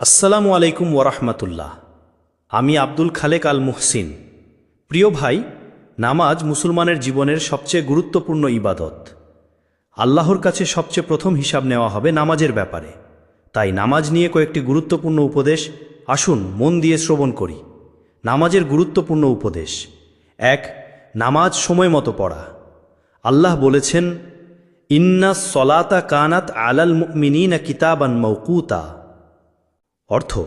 আসসালামু আলাইকুম ওরহমতুল্লাহ আমি আব্দুল খালেক আল মুহসিন প্রিয় ভাই, নামাজ মুসলমানের জীবনের সবচেয়ে গুরুত্বপূর্ণ ইবাদত। আল্লাহর কাছে সবচেয়ে প্রথম হিসাব নেওয়া হবে নামাজের ব্যাপারে। তাই নামাজ নিয়ে কয়েকটি গুরুত্বপূর্ণ উপদেশ আসুন মন দিয়ে শ্রবণ করি। নামাজের গুরুত্বপূর্ণ উপদেশ। এক, নামাজ সময় মতো পড়া। আল্লাহ বলেছেন, ইন্না সলাতা কানাত আলাল মিনা কিতাবান মৌকুতা অর্থ,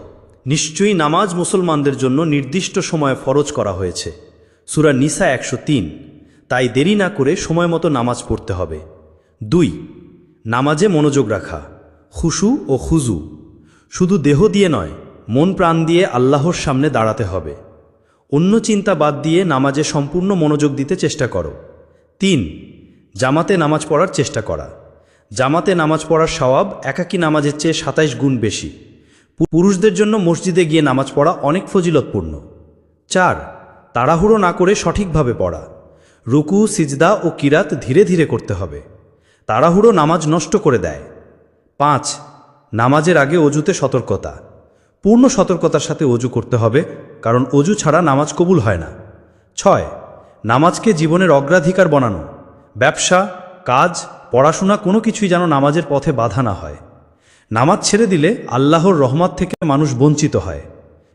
নিশ্চয়ই নামাজ মুসলমানদের জন্য নির্দিষ্ট সময়ে ফরজ করা হয়েছে। সুরা নিসা একশো তিন। তাই দেরি না করে সময় মতো নামাজ পড়তে হবে। দুই, নামাজে মনোযোগ রাখা, খুশু ও খুজু। শুধু দেহ দিয়ে নয়, মন প্রাণ দিয়ে আল্লাহর সামনে দাঁড়াতে হবে। অন্য চিন্তা বাদ দিয়ে নামাজে সম্পূর্ণ মনোযোগ দিতে চেষ্টা করো। তিন, জামাতে নামাজ পড়ার চেষ্টা করা। জামাতে নামাজ পড়ার সওয়াব একাকী নামাজের চেয়ে সাতাইশ গুণ বেশি। পুরুষদের জন্য মসজিদে গিয়ে নামাজ পড়া অনেক ফজিলতপূর্ণ। চার, তাড়াহুড়ো না করে সঠিকভাবে পড়া। রুকু, সিজদা ও কিরাত ধীরে ধীরে করতে হবে। তাড়াহুড়ো নামাজ নষ্ট করে দেয়। পাঁচ, নামাজের আগে অজুতে সতর্কতা। পূর্ণ সতর্কতার সাথে অজু করতে হবে, কারণ অজু ছাড়া নামাজ কবুল হয় না। ছয়, নামাজকে জীবনের অগ্রাধিকার বানানো। ব্যবসা, কাজ, পড়াশোনা কোনো কিছুই যেন নামাজের পথে বাধা না হয়। নামাজ ছেড়ে দিলে আল্লাহর রহমত থেকে মানুষ বঞ্চিত হয়।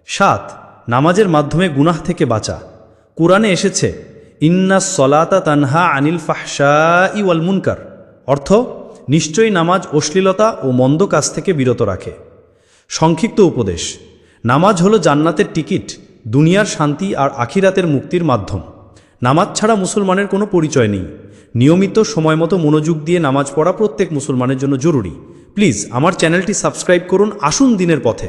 সাত, নামাজের মাধ্যমে গুনাহ থেকে বাঁচা। কোরআনে এসেছে, ইন্না সলাতা তানহা আনিল ফাহশা ইওয়াল মুনকার। অর্থ, নিশ্চয়ই নামাজ অশ্লীলতা ও মন্দ কাজ থেকে বিরত রাখে। সংক্ষিপ্ত উপদেশ, নামাজ হলো জান্নাতের টিকিট, দুনিয়ার শান্তি আর আখিরাতের মুক্তির মাধ্যম। নামাজ ছাড়া মুসলমানের কোনো পরিচয় নেই। নিয়মিত সময় মতো মনোযোগ দিয়ে নামাজ পড়া প্রত্যেক মুসলমানের জন্য জরুরি। প্লিজ আমার চ্যানেলটি সাবস্ক্রাইব করুন আসুন দিনের পথে।